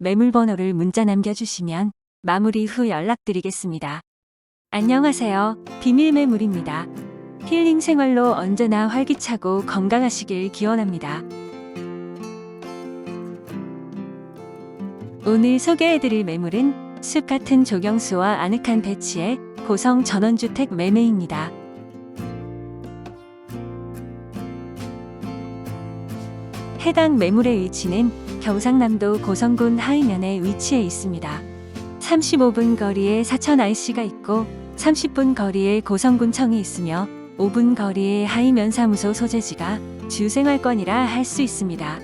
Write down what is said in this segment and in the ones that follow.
매물 번호를 문자 남겨주시면 마무리 후 연락드리겠습니다. 안녕하세요. 비밀 매물입니다. 힐링 생활로 언제나 활기차고 건강하시길 기원합니다. 오늘 소개해드릴 매물은 숲 같은 조경수와 아늑한 배치의 고성 전원주택 매매입니다. 해당 매물의 위치는 경상남도 고성군 하이면에 위치해 있습니다. 35분 거리에 사천 IC가 있고 30분 거리에 고성군청이 있으며 5분 거리에 하이면 사무소 소재지가 주생활권이라 할 수 있습니다.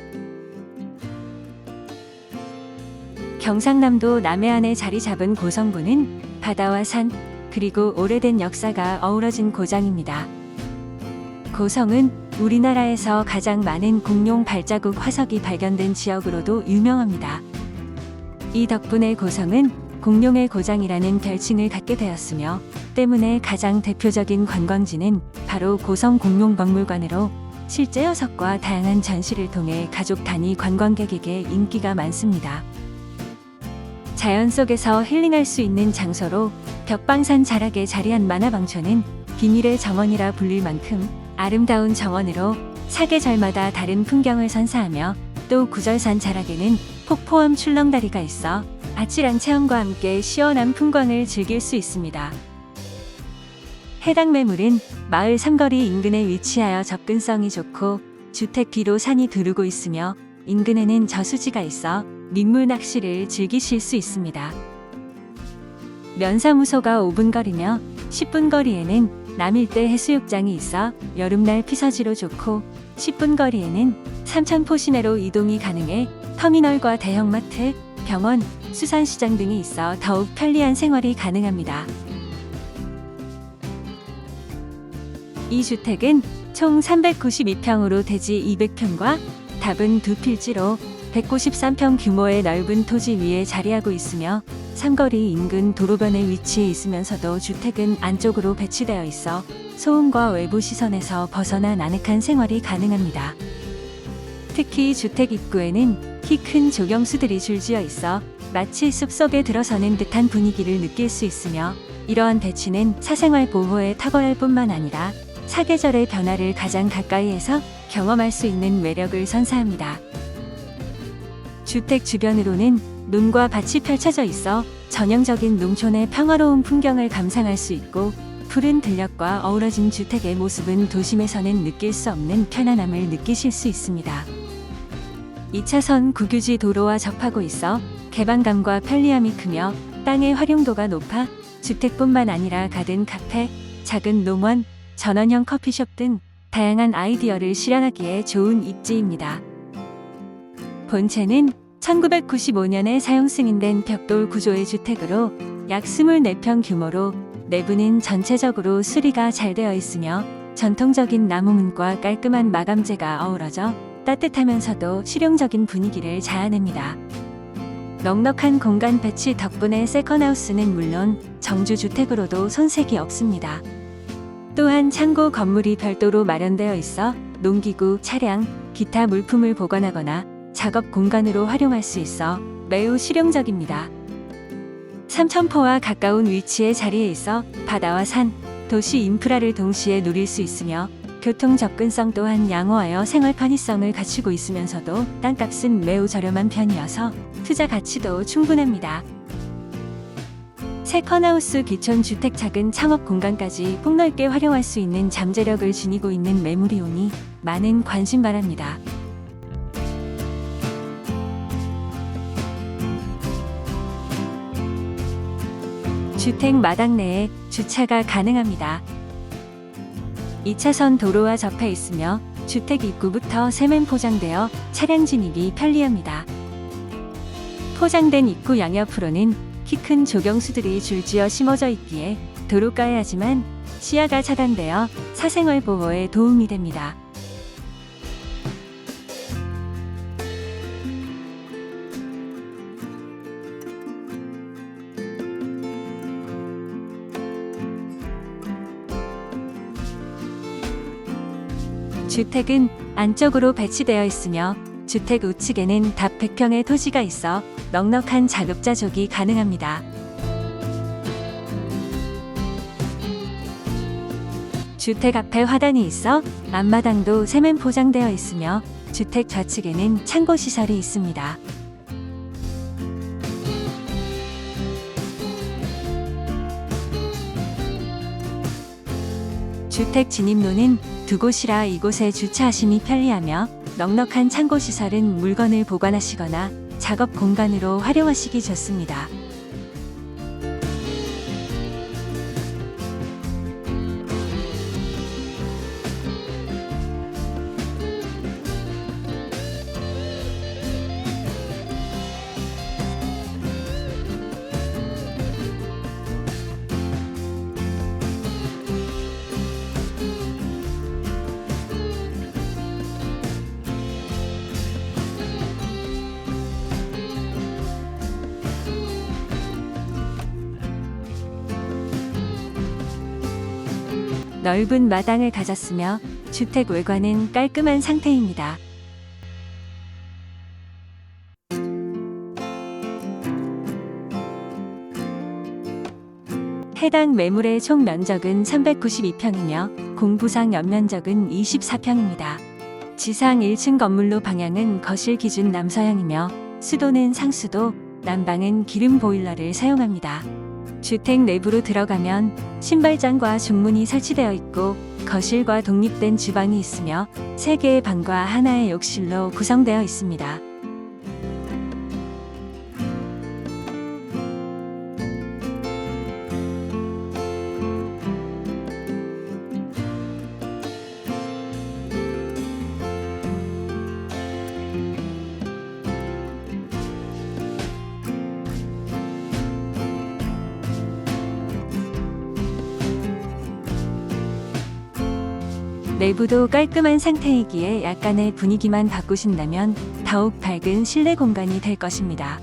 경상남도 남해안에 자리 잡은 고성군은 바다와 산, 그리고 오래된 역사가 어우러진 고장입니다. 고성은 우리나라에서 가장 많은 공룡 발자국 화석이 발견된 지역으로도 유명합니다. 이 덕분에 고성은 공룡의 고장이라는 별칭을 갖게 되었으며 때문에 가장 대표적인 관광지는 바로 고성 공룡박물관으로 실제 녀석과 다양한 전시를 통해 가족 단위 관광객에게 인기가 많습니다. 자연 속에서 힐링할 수 있는 장소로 벽방산 자락에 자리한 만화방초는 비밀의 정원이라 불릴 만큼 아름다운 정원으로 사계절마다 다른 풍경을 선사하며 또 구절산 자락에는 폭포암 출렁다리가 있어 아찔한 체험과 함께 시원한 풍광을 즐길 수 있습니다. 해당 매물은 마을 삼거리 인근에 위치하여 접근성이 좋고 주택 뒤로 산이 두르고 있으며 인근에는 저수지가 있어 민물 낚시를 즐기실 수 있습니다. 면사무소가 5분 거리며 10분 거리에는 남일대 해수욕장이 있어 여름날 피서지로 좋고 10분 거리에는 삼천포 시내로 이동이 가능해 터미널과 대형마트, 병원, 수산시장 등이 있어 더욱 편리한 생활이 가능합니다. 이 주택은 총 392평으로 대지 200평과 답은 두 필지로 193평 규모의 넓은 토지 위에 자리하고 있으며 삼거리 인근 도로변에 위치해 있으면서도 주택은 안쪽으로 배치되어 있어 소음과 외부 시선에서 벗어난 아늑한 생활이 가능합니다. 특히 주택 입구에는 키 큰 조경수들이 줄지어 있어 마치 숲속에 들어서는 듯한 분위기를 느낄 수 있으며 이러한 배치는 사생활 보호에 탁월할 뿐만 아니라 사계절의 변화를 가장 가까이에서 경험할 수 있는 매력을 선사합니다. 주택 주변으로는 논과 밭이 펼쳐져 있어 전형적인 농촌의 평화로운 풍경을 감상할 수 있고 푸른 들녘과 어우러진 주택의 모습은 도심에서는 느낄 수 없는 편안함을 느끼실 수 있습니다. 2차선 국유지 도로와 접하고 있어 개방감과 편리함이 크며 땅의 활용도가 높아 주택뿐만 아니라 가든 카페, 작은 농원, 전원형 커피숍 등 다양한 아이디어를 실현하기에 좋은 입지입니다. 본체는 1995년에 사용 승인된 벽돌 구조의 주택으로 약 24평 규모로 내부는 전체적으로 수리가 잘 되어 있으며 전통적인 나무문과 깔끔한 마감재가 어우러져 따뜻하면서도 실용적인 분위기를 자아냅니다. 넉넉한 공간 배치 덕분에 세컨하우스는 물론 정주 주택으로도 손색이 없습니다. 또한 창고 건물이 별도로 마련되어 있어 농기구, 차량, 기타 물품을 보관하거나 작업 공간으로 활용할 수 있어 매우 실용적입니다. 삼천포와 가까운 위치에 자리해 있어 바다와 산, 도시 인프라를 동시에 누릴 수 있으며 교통 접근성 또한 양호하여 생활 편의성을 갖추고 있으면서도 땅값은 매우 저렴한 편이어서 투자 가치도 충분합니다. 세컨하우스 기촌 주택 작은 창업 공간까지 폭넓게 활용할 수 있는 잠재력을 지니고 있는 매물이 오니 많은 관심 바랍니다. 주택 마당 내에 주차가 가능합니다. 2차선 도로와 접해 있으며 주택 입구부터 세면 포장되어 차량 진입이 편리합니다. 포장된 입구 양옆으로는 키 큰 조경수들이 줄지어 심어져 있기에 도로가에 하지만 시야가 차단되어 사생활 보호에 도움이 됩니다. 주택은 안쪽으로 배치되어 있으며 주택 우측에는 답 100평의 토지가 있어 넉넉한 자급자족이 가능합니다. 주택 앞에 화단이 있어 앞마당도 세면 포장되어 있으며 주택 좌측에는 창고 시설이 있습니다. 주택 진입로는 두 곳이라 이곳에 주차하심이 편리하며 넉넉한 창고 시설은 물건을 보관하시거나 작업 공간으로 활용하시기 좋습니다. 넓은 마당을 가졌으며 주택 외관은 깔끔한 상태입니다. 해당 매물의 총 면적은 392평이며 공부상 연면적은 24평입니다. 지상 1층 건물로 방향은 거실 기준 남서향이며 수도는 상수도, 난방은 기름 보일러를 사용합니다. 주택 내부로 들어가면 신발장과 중문이 설치되어 있고 거실과 독립된 주방이 있으며 세 개의 방과 하나의 욕실로 구성되어 있습니다. 내부도 깔끔한 상태이기에 약간의 분위기만 바꾸신다면 더욱 밝은 실내 공간이 될 것입니다.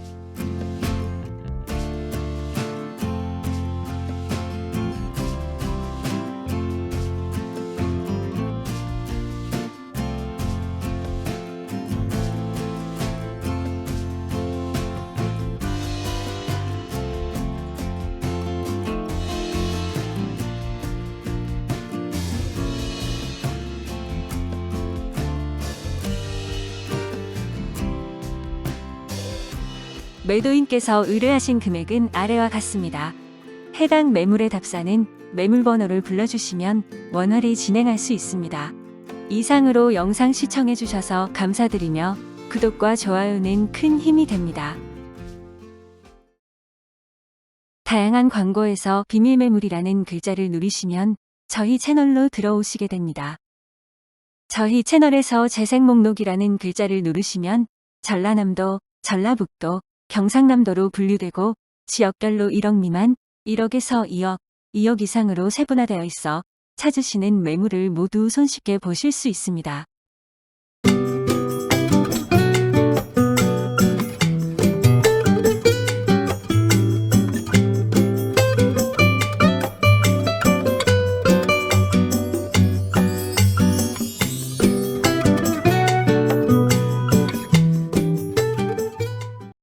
매도인께서 의뢰하신 금액은 아래와 같습니다. 해당 매물의 답사는 매물 번호를 불러주시면 원활히 진행할 수 있습니다. 이상으로 영상 시청해주셔서 감사드리며 구독과 좋아요는 큰 힘이 됩니다. 다양한 광고에서 비밀 매물이라는 글자를 누르시면 저희 채널로 들어오시게 됩니다. 저희 채널에서 재생 목록이라는 글자를 누르시면 전라남도, 전라북도, 경상남도로 분류되고 지역별로 1억 미만, 1억에서 2억, 2억 이상으로 세분화되어 있어 찾으시는 매물을 모두 손쉽게 보실 수 있습니다.